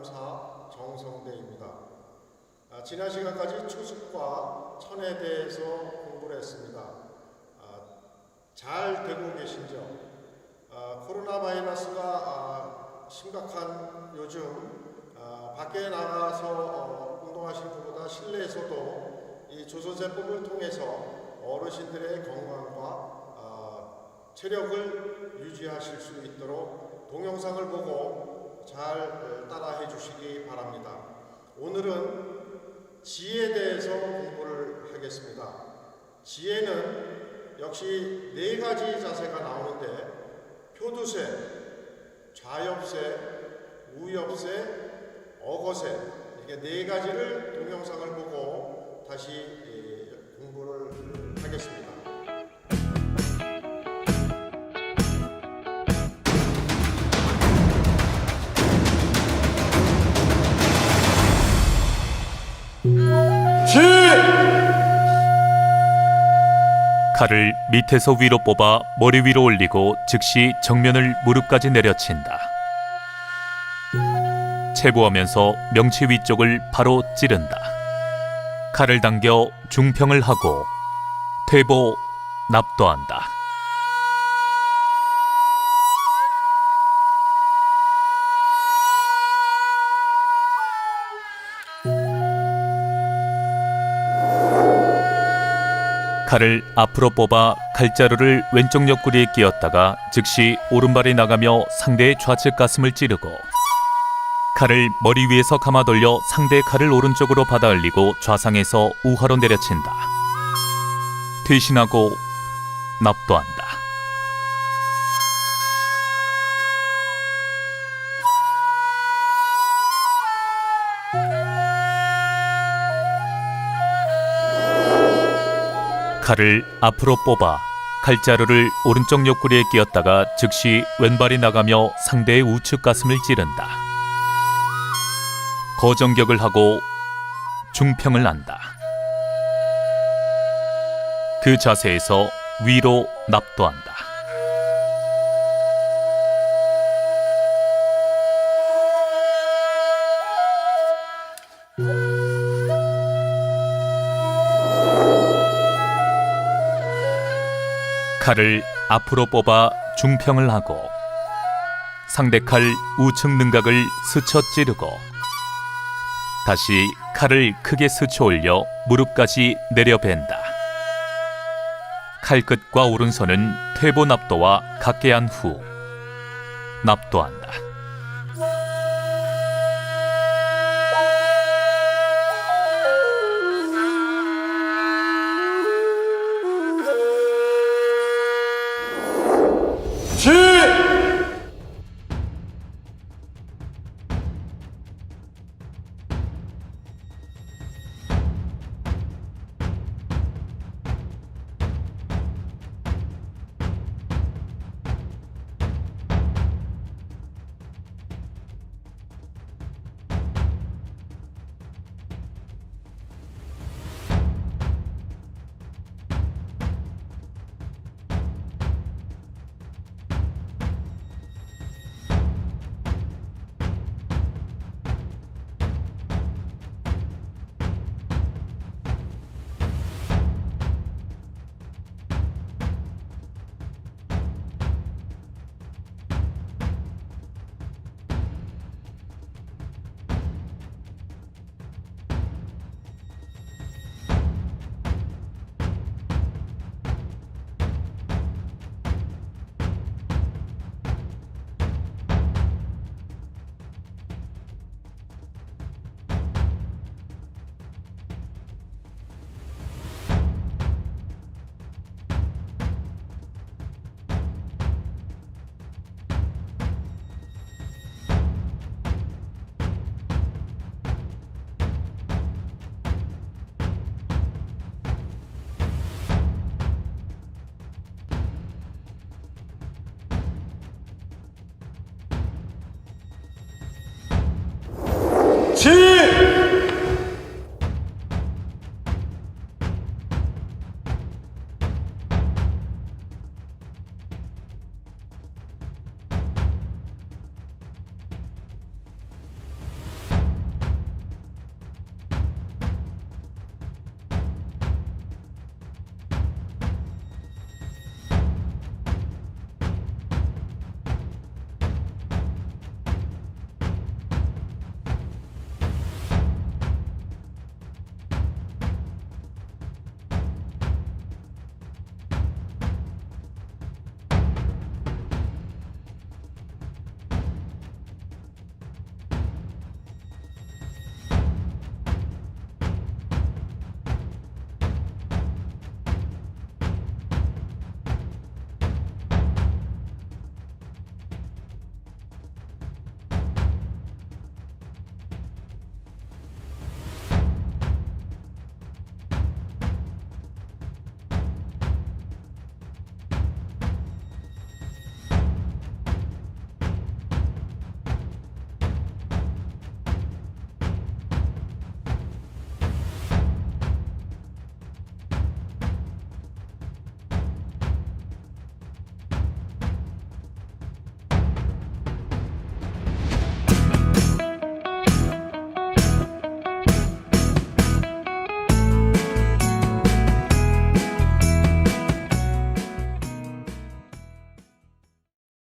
범사 정성대입니다. 아, 지난 시간까지 추습과 천에 대해서 공부를 했습니다. 아, 잘 되고 계신죠? 아, 코로나 바이러스가 아, 심각한 요즘 아, 밖에 나가서 어, 운동하시는 것보다 실내에서도 이 조선세법을 통해서 어르신들의 건강과 아, 체력을 유지하실 수 있도록 동영상을 보고 잘 어, 따라해 주시기 바랍니다. 오늘은 지에 대해서 공부를 하겠습니다. 지혜는 역시 네 가지 자세가 나오는데 표두세, 좌엽세, 우엽세, 어거세 이렇게 네 가지를 동영상을 보고 다시 예, 공부를 하겠습니다. 칼을 밑에서 위로 뽑아 머리 위로 올리고 즉시 정면을 무릎까지 내려친다. 체부하면서 명치 위쪽을 바로 찌른다. 칼을 당겨 중평을 하고 퇴보 납도한다. 칼을 앞으로 뽑아 칼자루를 왼쪽 옆구리에 끼었다가 즉시 오른발이 나가며 상대의 좌측 가슴을 찌르고 칼을 머리 위에서 감아 돌려 상대의 칼을 오른쪽으로 받아 올리고 좌상에서 우하로 내려친다. 퇴신하고 납도한다. 칼을 앞으로 뽑아 칼자루를 오른쪽 옆구리에 끼었다가 즉시 왼발이 나가며 상대의 우측 가슴을 찌른다. 거정격을 하고 중평을 한다. 그 자세에서 위로 납도한다. 칼을 앞으로 뽑아 중평을 하고 상대 칼 우측 능각을 스쳐 찌르고 다시 칼을 크게 스쳐 올려 무릎까지 내려벤다. 칼끝과 오른손은 퇴보 납도와 같게 한후 납도한다.